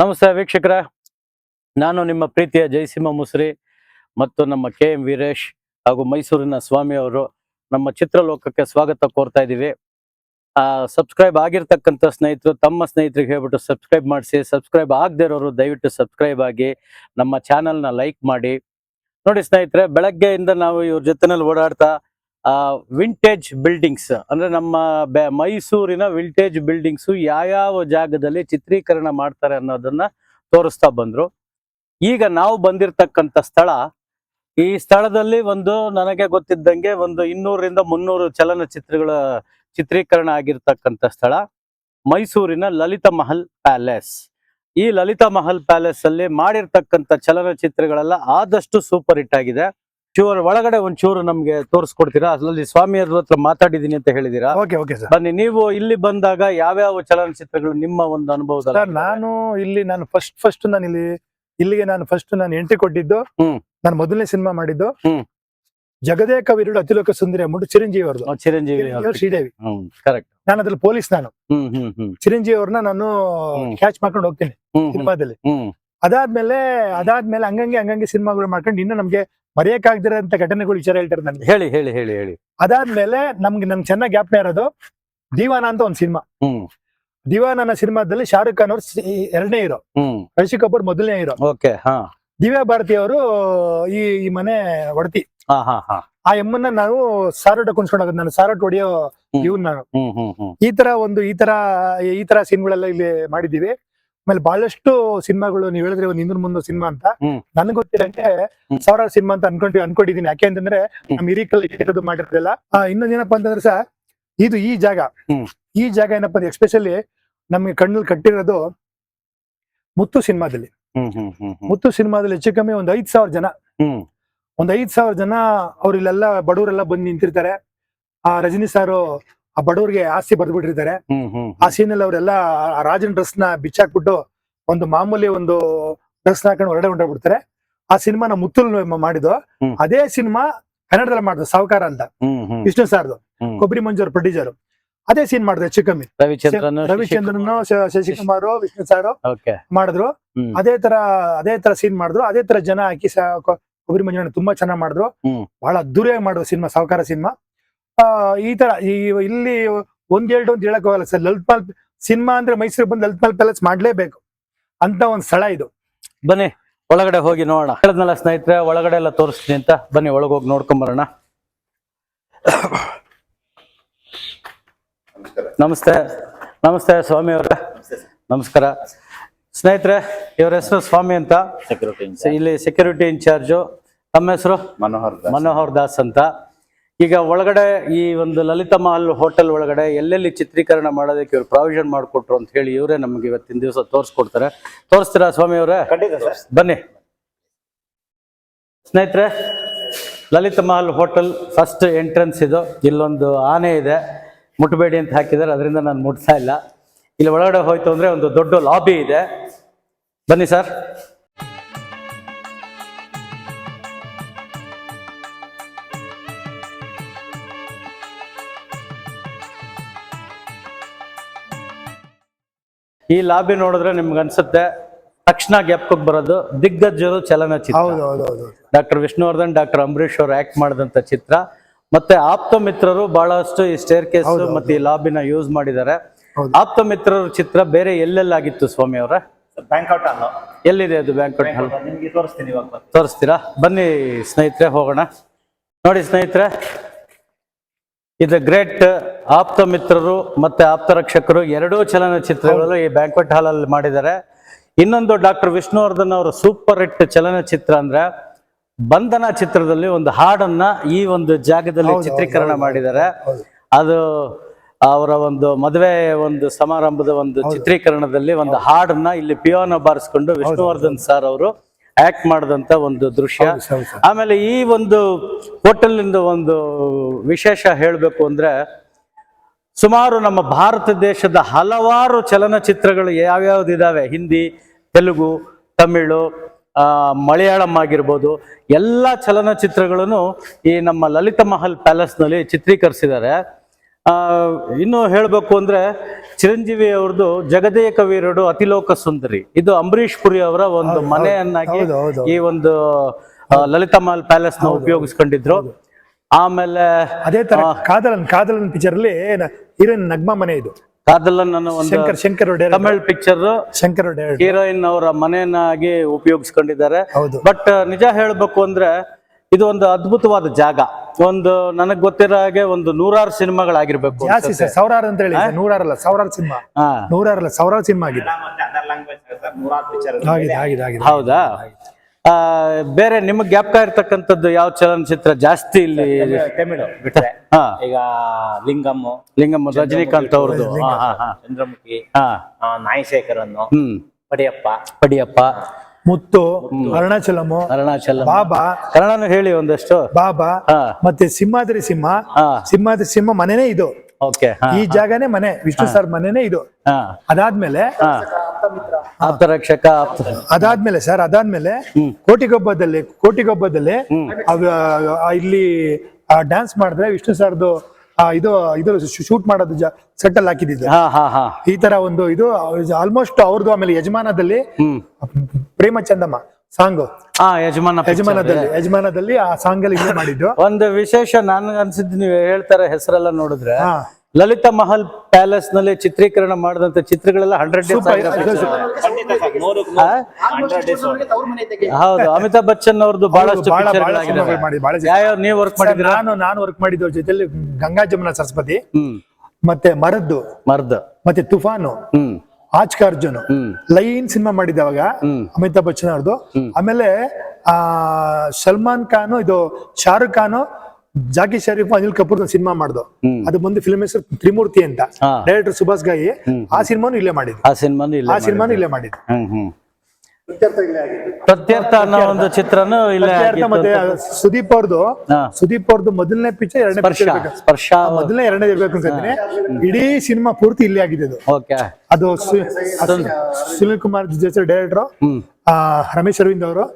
ನಮಸ್ತೆ ವೀಕ್ಷಕರ. ನಾನು ನಿಮ್ಮ ಪ್ರೀತಿಯ ಜಯಸಿಂಹ ಮುಸ್ರಿ ಮತ್ತು ನಮ್ಮ ಕೆ ಎಂ ವೀರೇಶ್ ಹಾಗೂ ಮೈಸೂರಿನ ಸ್ವಾಮಿ ಅವರು ನಮ್ಮ ಚಿತ್ರಲೋಕಕ್ಕೆ ಸ್ವಾಗತ ಕೋರ್ತಾ ಇದ್ದೀವಿ. ಸಬ್ಸ್ಕ್ರೈಬ್ ಆಗಿರ್ತಕ್ಕಂಥ ಸ್ನೇಹಿತರು, ತಮ್ಮ ಸ್ನೇಹಿತರಿಗೆ ಹೇಳ್ಬಿಟ್ಟು ಸಬ್ಸ್ಕ್ರೈಬ್ ಮಾಡಿಸಿ, ಸಬ್ಸ್ಕ್ರೈಬ್ ಆಗದೇ ಇರೋರು ದಯವಿಟ್ಟು ಸಬ್ಸ್ಕ್ರೈಬ್ ಆಗಿ, ನಮ್ಮ ಚಾನಲ್ನ ಲೈಕ್ ಮಾಡಿ. ನೋಡಿ ಸ್ನೇಹಿತರೆ, ಬೆಳಗ್ಗೆಯಿಂದ ನಾವು ಇವ್ರ ಜೊತೆನಲ್ಲಿ ಓಡಾಡ್ತಾ ವಿಂಟೇಜ್ ಬಿಲ್ಡಿಂಗ್ಸ್ ಅಂದ್ರೆ ನಮ್ಮ ಮೈಸೂರಿನ ವಿಂಟೇಜ್ ಬಿಲ್ಡಿಂಗ್ಸ್ ಯಾವ್ಯಾವ ಜಾಗದಲ್ಲಿ ಚಿತ್ರೀಕರಣ ಮಾಡ್ತಾರೆ ಅನ್ನೋದನ್ನ ತೋರಿಸ್ತಾ ಬಂದ್ರು. ಈಗ ನಾವು ಬಂದಿರತಕ್ಕಂತ ಸ್ಥಳ, ಈ ಸ್ಥಳದಲ್ಲಿ ಒಂದು ನನಗೆ ಗೊತ್ತಿದ್ದಂಗೆ ಒಂದು ಇನ್ನೂರರಿಂದ ಮುನ್ನೂರು ಚಲನಚಿತ್ರಗಳ ಚಿತ್ರೀಕರಣ ಆಗಿರ್ತಕ್ಕಂಥ ಸ್ಥಳ, ಮೈಸೂರಿನ ಲಲಿತ ಮಹಲ್ ಪ್ಯಾಲೇಸ್. ಈ ಲಲಿತ ಮಹಲ್ ಪ್ಯಾಲೇಸ್ ಅಲ್ಲಿ ಮಾಡಿರ್ತಕ್ಕಂಥ ಚಲನಚಿತ್ರಗಳೆಲ್ಲ ಆದಷ್ಟು ಸೂಪರ್ ಹಿಟ್ ಆಗಿದೆ. ಚೂರು ಒಳಗಡೆ ಚೂರು ನಮ್ಗೆ ತೋರಿಸ್ಕೊಡ್ತೀರಾ? ಅದ್ರಲ್ಲಿ ಸ್ವಾಮಿಯವ್ರ ಹತ್ರ ಮಾತಾಡಿದೀನಿ ಅಂತ ಹೇಳಿದೀರಾ? Okay okay sir. ಬನ್ನಿ ನೀವು ಇಲ್ಲಿ ಬಂದಾಗ ಯಾವ್ಯಾವ ಚಲನಚಿತ್ರಗಳು ನಿಮ್ಮ ಒಂದು ಅನುಭವ ಸರ್ ನಾನು ಇಲ್ಲಿ ನಾನು ಫಸ್ಟ್ ಫಸ್ಟ್ ನಾನು ಇಲ್ಲಿ ಇಲ್ಲಿಗೆ ನಾನು ಫಸ್ಟ್ ನಾನು ಎಂಟ್ರಿ ಕೊಟ್ಟಿದ್ದು ಹ್ಮ್. ನಾನು ಮೊದಲನೇ ಸಿನಿಮಾ ಮಾಡಿದ್ದು. ಹ್ಮ್. ಜಗದೇಕ ವಿರುಡು ಅತಿಲೋಕ ಸುಂದರಿ ಅಂದ್ಬಿಟ್ಟು ಚಿರಂಜೀವಿ ಅವ್ರದ್ದು ಚಿರಂಜೀವಿ ಚಿರಂಜೀವಿ ಅವ್ರು ಶ್ರೀದೇವಿ. ಕರೆಕ್ಟ್ ನಾನು ಅದ್ರಲ್ಲಿ ಪೊಲೀಸ್ ನಾನು. ಹ್ಮ್ ಹ್ಮ್ ಹ್ಮ್. ಚಿರಂಜೀವಿ ಅವ್ರನ್ನ ನಾನು ಹ್ಮ್. ಕ್ಯಾಚ್ ಮಾಡ್ಕೊಂಡು ಹೋಗ್ತೀನಿ ಹ್ಮ್ ಹ್ಮ್. ಸಿನಿಮಾದಲ್ಲಿ. ಹ್ಮ್. ಅದಾದ್ಮೇಲೆ ಅದಾದ್ಮೇಲೆ ಹಂಗಂಗೆ ಹಂಗಂಗೆ ಸಿನಿಮಾಗಳು ಮಾಡ್ಕೊಂಡು ಇನ್ನು ನಮ್ಗೆ ಮರೆಯಕ್ಕಾಗ್ದಿರೋಂಥ ಘಟನೆಗಳು ವಿಚಾರ ಹೇಳ್ತಾರೆ ನನಗೆ. ಹೇಳಿ ಹೇಳಿ ಹೇಳಿ ಹೇಳಿ. ಅದಾದ್ಮೇಲೆ ನಮ್ಗೆ ನಮ್ಗೆ ಚೆನ್ನಾಗಿ ಜ್ಞಾಪನ ಇರೋದು ದಿವಾನ ಅಂತ ಒಂದು ಸಿನಿಮಾ. ಹ್ಮ್. ದಿವಾನ ಅನ್ನೋ ಸಿನಿಮಾದಲ್ಲಿ ಶಾರುಖ್ ಖಾನ್ ಅವ್ರು ಎರಡನೇ ಇರೋ ಹ್ಮ್. ರಶಿ ಕಪೂರ್ ಮೊದಲನೇ ಇರೋ ಓಕೆ ಹಾ. ದಿವ್ಯಾ ಭಾರತಿ ಅವರು ಈ ಈ ಮನೆ ಒಡತಿ. ಹಾ ಹಾ ಹಾ. ಆ ಎಮ್ಮನ್ನ ನಾವು ಸಾರೋಟ ಕುಣಿಸ್ಕೊಂಡು ಹೋಗೋದು ನಾನು ಸಾರೋಟ್ ಹೊಡಿಯೋ ಹ್ಮ್. ಇವ್ನ ನಾನು. ಹ್ಮ್ ಹ್ಮ್ ಹ್ಮ್. ಈ ತರ ಒಂದು ಈ ತರ ಈ ತರ ಸೀನ್ಗಳೆಲ್ಲ ಇಲ್ಲಿ ಮಾಡಿದೀವಿ ಆಮೇಲೆ ಬಹಳಷ್ಟು ಸಿನಿಮಾಗಳು ನೀವು ಹೇಳಿದ್ರೆ ಒಂದು ಹಿಂದಿನ ಮುಂದೆ ಸಿನಿಮಾ ಅಂತ. ನನ್ಗೆ ಗೊತ್ತಿರಂತೆ. ಸಾವಿರಾರು ಸಿನಿಮಾ ಅಂತ ಅನ್ಕೊಂಡಿ ಅನ್ಕೊಂಡಿದೀನಿ. ಯಾಕೆ ಅಂತಂದ್ರೆ ನಮ್ ಹಿರಿಕಲ್ ಇರೋದು ಮಾಡಿರೋದಿಲ್ಲ. ಇನ್ನೊಂದ್ ಏನಪ್ಪಾ ಅಂತಂದ್ರೆ ಸರ್ ಇದು ಈ ಜಾಗ. ಈ ಜಾಗ ಏನಪ್ಪ ಎಸ್ಪೆಷಲಿ ನಮ್ಗೆ ಕಣ್ಣಲ್ಲಿ ಕಟ್ಟಿರೋದು ಮುತ್ತು ಸಿನಿಮಾದಲ್ಲಿ. ಮುತ್ತು ಸಿನಿಮಾದಲ್ಲಿ ಹೆಚ್ಚು ಕಮ್ಮಿ ಒಂದ್ ಐದ್ ಸಾವಿರ ಜನ. ಒಂದ್ ಐದ್ ಸಾವಿರ ಜನ ಅವರಿಲ್ಲೆಲ್ಲ ಬಡವರೆಲ್ಲ ಬಂದು ನಿಂತಿರ್ತಾರೆ. ಆ ರಜನಿ ಸಾರು ಆ ಬಡವರಿಗೆ ಆಸ್ತಿ ಬರ್ದ್ಬಿಟ್ಟಿರ್ತಾರೆ. ಹ್ಮ್ ಹ್ಮ್ ಆ ಸೀನ್ ಅಲ್ಲಿ ಅವರೆಲ್ಲ ಆ ರಾಜನ್ ಡ್ರೆಸ್ನ ಬಿಚ್ಚಾಕ್ಬಿಟ್ಟು ಒಂದು ಮಾಮೂಲಿ ಒಂದು ಡ್ರೆಸ್ ಹಾಕೊಂಡು ಹೊರಡೆ ಹೊಂಟೋಗ್ಬಿಡ್ತಾರೆ. ಆ ಸಿನಿಮಾನ ಮುತ್ತುಲ್ ಮಾಡಿದ್ದು. ಅದೇ ಸಿನಿಮಾ ಕನ್ನಡದಲ್ಲಿ ಮಾಡಿದ್ರು ಸಾವುಕಾರ ಅಂತ. ವಿಷ್ಣು ಸಾರ್ದು. ಕೊಬ್ಬರಿ ಮಂಜೂರ್ ಪ್ರೊಡ್ಯೂಸರ್ ಅದೇ ಸೀನ್ ಮಾಡಿದ್ರು ಹೆಚ್ಚು ಕಮ್ಮಿ. ರವಿಚಂದ್ರನ್ ರವಿಚಂದ್ರನ್ ಶಶಿಕುಮಾರ್ ವಿಷ್ಣು ಸಾರ್ ಮಾಡಿದ್ರು. ಅದೇ ತರ ಅದೇ ತರ ಸೀನ್ ಮಾಡಿದ್ರು. ಅದೇ ತರ ಜನ ಹಾಕಿ ಕೊಬ್ಬರಿ ಮಂಜುಣ್ಣ ತುಂಬಾ ಚೆನ್ನಾಗಿ ಮಾಡಿದ್ರು. ಬಹಳ ಅದ್ದೂರಿಯಾಗಿ ಮಾಡಿದ್ರು ಸಿನಿಮಾ ಸಾವುಕಾರ ಸಿನಿಮಾ ಈ ತರ ಈ ಇಲ್ಲಿ ಒಂದ್ ಎರಡು ಅಂತ ಹೇಳಕ್ ಹೋಗಲ್ಲ ಸರ್. ಲಲಿತ್ ಮಹಲ್ ಸಿನಿಮಾ ಅಂದ್ರೆ ಮೈಸೂರಿಗೆ ಬಂದು ಲಲಿತ್ ಮಹಲ್ ಪ್ಯಾಲೇಸ್ ಮಾಡ್ಲೇಬೇಕು ಅಂತ ಒಂದ್ ಸ್ಥಳ ಇದು. ಬನ್ನಿ ಒಳಗಡೆ ಹೋಗಿ ನೋಡೋಣ. ಹೇಳದ್ನಲ್ಲ ಸ್ನೇಹಿತರೆ ಒಳಗಡೆ ಎಲ್ಲ ತೋರಿಸ್ತೀನಿ ಅಂತ. ಬನ್ನಿ ಒಳಗೆ ಹೋಗಿ ನೋಡ್ಕೊಂಡ್ ಬರೋಣ. ನಮಸ್ತೆ. ನಮಸ್ತೆ ಸ್ವಾಮಿ ಅವರೇ. ನಮಸ್ಕಾರ. ಸ್ನೇಹಿತರೆ ಇವ್ರ ಹೆಸರು ಸ್ವಾಮಿ ಅಂತ. ಸೆಕ್ಯೂರಿಟಿ ಇಲ್ಲಿ ಸೆಕ್ಯೂರಿಟಿ ಇನ್ಚಾರ್ಜು ತಮ್ಮ ಹೆಸರು? ಮನೋಹರ್ ದಾಸ್. ಮನೋಹರ್ ದಾಸ್ ಅಂತ. ಈಗ ಒಳಗಡೆ ಈ ಒಂದು ಲಲಿತ ಮಹಲ್ ಹೋಟೆಲ್ ಒಳಗಡೆ ಎಲ್ಲೆಲ್ಲಿ ಚಿತ್ರೀಕರಣ ಮಾಡೋದಕ್ಕೆ ಇವರು ಪ್ರಾವಿಷನ್ ಮಾಡಿಕೊಟ್ರು ಅಂತ ಹೇಳಿ ಇವರೇ ನಮ್ಗೆ ಇವತ್ತಿನ ದಿವಸ ತೋರಿಸ್ಕೊಡ್ತಾರೆ. ತೋರಿಸ್ತೀರಾ ಸ್ವಾಮಿ ಅವರೇ? ಖಂಡಿತ ಸರ್. ಬನ್ನಿ. ಸ್ನೇಹಿತರೆ Lalitha Mahal hotel first entrance ಇದು. ಇಲ್ಲೊಂದು ಆನೆ ಇದೆ. ಮುಟ್ಟಬೇಡಿ ಅಂತ ಹಾಕಿದ್ದಾರೆ. ಅದರಿಂದ ನಾನು ಮುಟ್ತಾ ಇಲ್ಲ. ಇಲ್ಲಿ ಒಳಗಡೆ ಹೋಯ್ತು ಅಂದ್ರೆ ಒಂದು ದೊಡ್ಡ ಲಾಬಿ ಇದೆ. ಬನ್ನಿ ಸರ್. ಈ ಲಾಬಿ ನೋಡಿದ್ರೆ ನಿಮ್ಗೆ ಅನ್ಸುತ್ತೆ ತಕ್ಷಣ ಜ್ಞಾಪಕಕ್ಕೆ ಬರೋದು ದಿಗ್ಗಜರು ಚಲನಚಿತ್ರ. ಹೌದು ಹೌದು ಹೌದು ಡಾಕ್ಟರ್ ವಿಷ್ಣುವರ್ಧನ್ ಡಾಕ್ಟರ್ ಅಂಬರೀಶ್ ಅವರು ಆಕ್ಟ್ ಮಾಡಿದಂತ ಚಿತ್ರ. ಮತ್ತೆ ಆಪ್ತ ಮಿತ್ರರು ಬಹಳಷ್ಟು ಈ ಸ್ಟೇರ್ ಕೇಸ್. ಮತ್ತೆ ಈ ಲಾಬಿನ ಯೂಸ್ ಮಾಡಿದ್ದಾರೆ. ಆಪ್ತ ಮಿತ್ರರ ಚಿತ್ರ ಬೇರೆ ಎಲ್ಲೆಲ್ಲಾಗಿತ್ತು ಸ್ವಾಮಿ ಅವರ? ಬ್ಯಾಂಕ್ಔಟ್ ಎಲ್ಲಿದೆ ಅದು ಬ್ಯಾಂಕ್ ಹಾಲ್ ನಿಮಗೆ ತೋರಿಸ್ತೀನಿ ಇವಾಗ ತೋರಿಸ್ತೀರಾ? ಬನ್ನಿ ಸ್ನೇಹಿತರೆ ಹೋಗೋಣ. ನೋಡಿ ಸ್ನೇಹಿತರೆ ಇದು ಗ್ರೇಟ್ ಆಪ್ತ ಮಿತ್ರರು ಮತ್ತೆ ಆಪ್ತ ರಕ್ಷಕರು ಎರಡೂ ಚಲನಚಿತ್ರಗಳು ಈ ಬ್ಯಾಂಕ್ವೆಟ್ ಹಾಲ್ ಅಲ್ಲಿ ಮಾಡಿದ್ದಾರೆ. ಇನ್ನೊಂದು ಡಾಕ್ಟರ್ ವಿಷ್ಣುವರ್ಧನ್ ಅವರ ಸೂಪರ್ ಹಿಟ್ ಚಲನಚಿತ್ರ ಅಂದ್ರೆ ಬಂಧನ ಚಿತ್ರದಲ್ಲಿ ಒಂದು ಹಾಡನ್ನ ಈ ಒಂದು ಜಾಗದಲ್ಲಿ ಚಿತ್ರೀಕರಣ ಮಾಡಿದ್ದಾರೆ. ಅದು ಅವರ ಒಂದು ಮದುವೆ ಒಂದು ಸಮಾರಂಭದ ಒಂದು ಚಿತ್ರೀಕರಣದಲ್ಲಿ ಒಂದು ಹಾಡನ್ನ ಇಲ್ಲಿ ಪಿಯೋನ ಬಾರಿಸ್ಕೊಂಡು ವಿಷ್ಣುವರ್ಧನ್ ಸರ್ ಅವರು ಆಕ್ಟ್ ಮಾಡಿದಂತ ಒಂದು ದೃಶ್ಯ. ಆಮೇಲೆ ಈ ಒಂದು ಹೋಟೆಲ್ನಿಂದ ಒಂದು ವಿಶೇಷ ಹೇಳಬೇಕು ಅಂದ್ರೆ ಸುಮಾರು ನಮ್ಮ ಭಾರತ ದೇಶದ ಹಲವಾರು ಚಲನಚಿತ್ರಗಳು ಯಾವ್ಯಾವ್ದು ಇದಾವೆ ಹಿಂದಿ ತೆಲುಗು ತಮಿಳು ಆ, ಮಲಯಾಳಂ ಆಗಿರ್ಬೋದು. ಎಲ್ಲ ಚಲನಚಿತ್ರಗಳನ್ನು ಈ ನಮ್ಮ ಲಲಿತ ಮಹಲ್ ಪ್ಯಾಲೇಸ್ನಲ್ಲಿ ಚಿತ್ರೀಕರಿಸಿದ್ದಾರೆ. ಇನ್ನು ಹೇಳಬೇಕು ಅಂದ್ರೆ ಚಿರಂಜೀವಿ ಅವ್ರದ್ದು ಜಗದೇ ಕವಿರಡು ಅತಿಲೋಕ ಸುಂದರಿ. ಇದು ಅಂಬರೀಶ್ ಪುರಿ ಅವರ ಒಂದು ಮನೆಯನ್ನಾಗಿ. ಈ ಒಂದು ಲಲಿತಾ ಮಹಲ್ ಪ್ಯಾಲೇಸ್ನ ಉಪಯೋಗಿಸ್ಕೊಂಡಿದ್ರು. ಆಮೇಲೆ ಅದೇ ತರ ಕಾದಲನ್ ಕಾದಲನ್ ಪಿಕ್ಚರ್ ಅಲ್ಲಿ ಹೀರೋಯಿನ್ ನಗ್ಮ ಮನೆ ಇದು. ಕಾದಲನ್ ಅನ್ನೋ ಒಂದು ಶಂಕರ್ ಶಂಕರ್ ತಮಿಳ್ ಪಿಕ್ಚರ್ ಶಂಕರ್ ಹೀರೋಯಿನ್ ಅವರ ಮನೆಯನ್ನಾಗಿ ಉಪಯೋಗಿಸ್ಕೊಂಡಿದ್ದಾರೆ. ಬಟ್ ನಿಜ ಹೇಳ್ಬೇಕು ಅಂದ್ರೆ ಇದು ಒಂದು ಅದ್ಭುತವಾದ ಜಾಗ. ಒಂದು ನನಗ್ ಗೊತ್ತಿರೋ ಹಾಗೆ ಒಂದು ನೂರಾರು ಸಿನಿಮಾಗಳಾಗಿರ್ಬೇಕು ಜಾಸ್ತಿ ಸರ್ ಸಾವಿರಾರು ಅಂತ ಹೇಳಿ ನೂರಾರಲ್ಲ ಸಾವಿರಾರು ಸಿನಿಮಾ. ಹಾ. ನೂರಾರಲ್ಲ ಸಾವಿರಾರು ಸಿನಿಮಾ ಆಗಿದೆ. ಮತ್ತೆ ಅದರ್ ಲ್ಯಾಂಗ್ವೇಜ್ ಸರ್ ನೂರಾರು ಪಿಕ್ಚರ್ ಆಗಿದೆ ಆಗಿದೆ ಆಗಿದೆ. ಹೌದಾ? ಆ, ಬೇರೆ ನಿಮಗೆ ಜ್ಞಾಪಕ ಇರ್ತಕ್ಕಂಥದ್ದು ಯಾವ ಚಲನಚಿತ್ರ ಜಾಸ್ತಿ ಇಲ್ಲಿ? ತಮಿಳು ಬಿಟ್ರೆ. ಹಾ. ಈಗ ಲಿಂಗಮ್ ಲಿಂಗಮ್ಮ ರಜನಿಕಾಂತ್ ಅವ್ರದ್ದು ಹಾ ಹಾ ಹಾ. ಚಂದ್ರಮುಖಿ ಹಾ. ಆ, ನಾಯಿಶೇಖರನ್ನು ಹ್ಮ್. ಪಡಿಯಪ್ಪ. ಪಡಿಯಪ್ಪ. ಮುತ್ತು ಅರುಣಾಚಲಮು ಅರುಣಾಚಲ ಬಾಬಾ. ಕನ್ನಡನು ಹೇಳಿ ಒಂದಷ್ಟು. ಬಾಬಾ ಮತ್ತೆ ಸಿಂಹಾದ್ರಿ ಸಿಂಹ. ಸಿಂಹಾದ್ರಿ ಸಿಂಹ ಮನೆನೇ ಇದು. ಓಕೆ ಈ ಜಾಗನೇ ಮನೆ ವಿಷ್ಣು ಸರ್ ಮನೆನೇ ಇದು. ಅದಾದ್ಮೇಲೆ ರಕ್ಷಕ ಅದಾದ್ಮೇಲೆ ಸರ್ ಅದಾದ್ಮೇಲೆ. ಕೋಟಿಗೊಬ್ಬದಲ್ಲಿ ಕೋಟಿಗೊಬ್ಬದಲ್ಲಿ ಇಲ್ಲಿ ಡ್ಯಾನ್ಸ್ ಮಾಡಿದ್ರೆ ವಿಷ್ಣು ಸರ್ದು ಇದು ಇದು ಶೂಟ್ ಮಾಡೋದು ಸೆಟ್ ಅಲ್ಲಿ ಹಾಕಿದ್ದು ಹಾ ಹಾ ಹಾ. ಈ ತರ ಒಂದು ಇದು ಆಲ್ಮೋಸ್ಟ್ ಅವ್ರದ್ದು ಆಮೇಲೆ ಯಜಮಾನದಲ್ಲಿ ಪ್ರೇಮ ಚಂದಮ್ಮ ಸಾಂಗ್. ಯಜಮಾನ. ಯಜಮಾನದಲ್ಲಿ ಯಜಮಾನದಲ್ಲಿ ಆ ಸಾಂಗ್ ಅಲ್ಲಿ ಮಾಡಿದ್ದು. ಒಂದು ವಿಶೇಷ ನಾನು ಅನ್ಸಿದ್ದು ನೀವು ಹೇಳ್ತಾರೆ ಹೆಸರೆಲ್ಲ ನೋಡಿದ್ರೆ. ಲಲಿತಾ ಮಹಲ್ ಪ್ಯಾಲೇಸ್ನಲ್ಲಿ ಚಿತ್ರೀಕರಣ ಮಾಡಿದಂತ ಚಿತ್ರಗಳೆಲ್ಲ ಹಂಡ್ರೆಡ್ ಹೌದು ಅಮಿತಾಬ್ ಬಚ್ಚನ್ ಅವ್ರದ್ದು ಬಹಳಷ್ಟು ಯಾವ ನೀವು ವರ್ಕ್ ಮಾಡಿದ್ರೆ ನಾನು ನಾನು ವರ್ಕ್ ಮಾಡಿದ್ದು ಜೊತೆಲಿ ಗಂಗಾ ಜಮುನಾ ಸರಸ್ವತಿ ಮತ್ತೆ ಮರದ್ದು ಮರದ. ಮತ್ತೆ ತುಫಾನು ಹ್ಮ್. ಆಚ್ಕ ಅರ್ಜುನ್ ಹ್ಮ್. ಲೈನ್ ಸಿನಿಮಾ ಮಾಡಿದವಾಗ ಅವಾಗ ಅಮಿತಾಬ್ ಬಚ್ಚನ್ ಅವ್ರದ್ದು ಆಮೇಲೆ ಆ ಸಲ್ಮಾನ್ ಖಾನ್ ಇದು ಶಾರುಖ್ ಖಾನ್ ಜಾಕಿ ಶರೀಫ್ ಅನಿಲ್ ಕಪೂರ್ ಸಿನಿಮಾ ಮಾಡ್ದು. ಅದು ಬಂದು ಫಿಲ್ಮ್ ಹೆಸರು ತ್ರಿಮೂರ್ತಿ ಅಂತ. ಡೈರೆಕ್ಟರ್ ಸುಭಾಷ್ ಗಾಯಿ. ಆ ಸಿನಿಮಾನು ಇಲ್ಲೇ ಮಾಡಿದ್ರು ಆ ಸಿನಿಮಾನು ಇಲ್ಲ ಆ ಸಿನಿಮಾನು ಇಲ್ಲೇ ಮಾಡಿದ್ರು ಪ್ರತ್ಯರ್ಥ ಅನ್ನೋ ಒಂದು ಚಿತ್ರನು ಇಲ್ಲೇ ಮತ್ತೆ ಸುದೀಪ್ ಅವ್ರದ್ದು ಸುದೀಪ್ ಅವ್ರದ್ದು ಮೊದಲನೇ ಪಿಕ್ಚರ್ ಎರಡನೇ ಸ್ಪರ್ಶ ಮೊದಲನೇ ಎರಡನೇ ಇರ್ಬೇಕು ಅಂತಂದ್ರೆ ಇಡೀ ಸಿನಿಮಾ ಪೂರ್ತಿ ಇಲ್ಲೇ ಆಗಿದೆ ಅದು ಓಕೆ. ಅದು ಸುನಿಲ್ ಕುಮಾರ್ ಜೊತೆ ಡೈರೆಕ್ಟರ್ ರಮೇಶ್ ಅರವಿಂದ್ ಅವರು